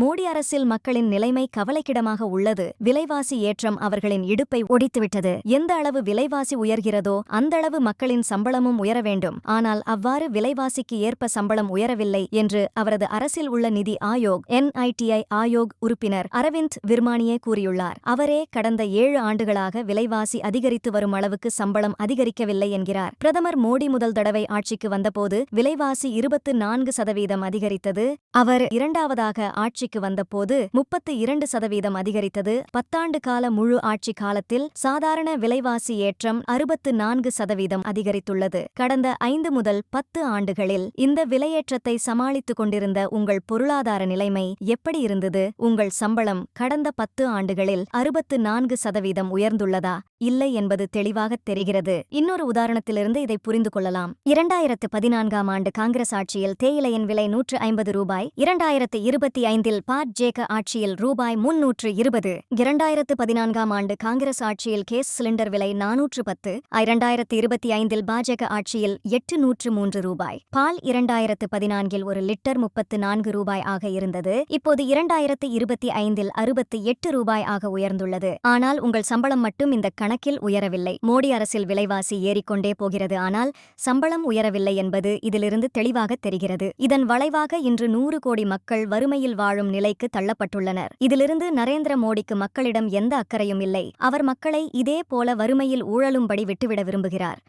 மோடி அரசில் மக்களின் நிலைமை கவலைக்கிடமாக உள்ளது. விலைவாசி ஏற்றம் அவர்களின் இடுப்பை ஒடித்துவிட்டது. எந்த அளவு விலைவாசி உயர்கிறதோ அந்த அளவு மக்களின் சம்பளமும் உயர வேண்டும். ஆனால் அவ்வாறு விலைவாசிக்கு ஏற்ப சம்பளம் உயரவில்லை என்று அவரது அரசில் உள்ள நிதி ஆயோக் என்ஐடிஐ ஆயோக் உறுப்பினர் அரவிந்த் விர்மானியே கூறியுள்ளார். அவரே கடந்த ஏழு ஆண்டுகளாக விலைவாசி அதிகரித்து வரும் அளவுக்கு சம்பளம் அதிகரிக்கவில்லை என்கிறார். பிரதமர் மோடி முதல் தடவை ஆட்சிக்கு வந்தபோது விலைவாசி இருபத்து நான்கு சதவீதம் அதிகரித்தது. அவர் இரண்டாவதாக ஆட்சி ஆட்சிக்கு வந்தபோது முப்பத்து இரண்டு சதவீதம் அதிகரித்தது. பத்தாண்டு கால முழு ஆட்சி காலத்தில் சாதாரண விலைவாசி ஏற்றம் அறுபத்து நான்கு சதவீதம் அதிகரித்துள்ளது. கடந்த ஐந்து முதல் பத்து ஆண்டுகளில் இந்த விலையேற்றத்தை சமாளித்துக் கொண்டிருந்த உங்கள் பொருளாதார நிலைமை எப்படி இருந்தது? உங்கள் சம்பளம் கடந்த பத்து ஆண்டுகளில் அறுபத்து நான்கு சதவீதம் உயர்ந்துள்ளதா? இல்லை என்பது தெளிவாகத் தெரிகிறது. இன்னொரு உதாரணத்திலிருந்து இதை புரிந்து கொள்ளலாம். இரண்டாயிரத்து பதினான்காம் ஆண்டு காங்கிரஸ் ஆட்சியில் தேயிலையின் விலை நூற்று ஐம்பது ரூபாய் இரண்டாயிரத்து இருபத்தி ஐந்தில் பாட் ஜேக ஆட்சியில் ரூபாய் முன்னூற்று இருபது இரண்டாயிரத்து பதினான்காம் ஆண்டு காங்கிரஸ் ஆட்சியில் கேஸ் சிலிண்டர் விலை நானூற்று பத்து இரண்டாயிரத்து இருபத்தி ஐந்தில் பாஜக ஆட்சியில் எட்டு நூற்று மூன்று ரூபாய் பால் இரண்டாயிரத்து பதினான்கில் ஒரு லிட்டர் முப்பத்து நான்கு ரூபாய் ஆக இருந்தது இப்போது இரண்டாயிரத்து இருபத்தி ஐந்தில் அறுபத்து எட்டு ரூபாய் ஆக உயர்ந்துள்ளது. ஆனால் உங்கள் சம்பளம் மட்டும் இந்த கணக்கில் உயரவில்லை. மோடி அரசில் விலைவாசி ஏறிக்கொண்டே போகிறது. ஆனால் சம்பளம் உயரவில்லை என்பது இதிலிருந்து தெளிவாக தெரிகிறது. இதன் வளைவாக இன்று நூறு கோடி மக்கள் வறுமையில் வாழும் நிலைக்கு தள்ளப்பட்டுள்ளனர். இதிலிருந்து நரேந்திர மோடிக்கு மக்களிடம் எந்த அக்கறையும் இல்லை. அவர் மக்களை இதே போல வறுமையில் ஊழலும்படி விட்டுவிட விரும்புகிறார்.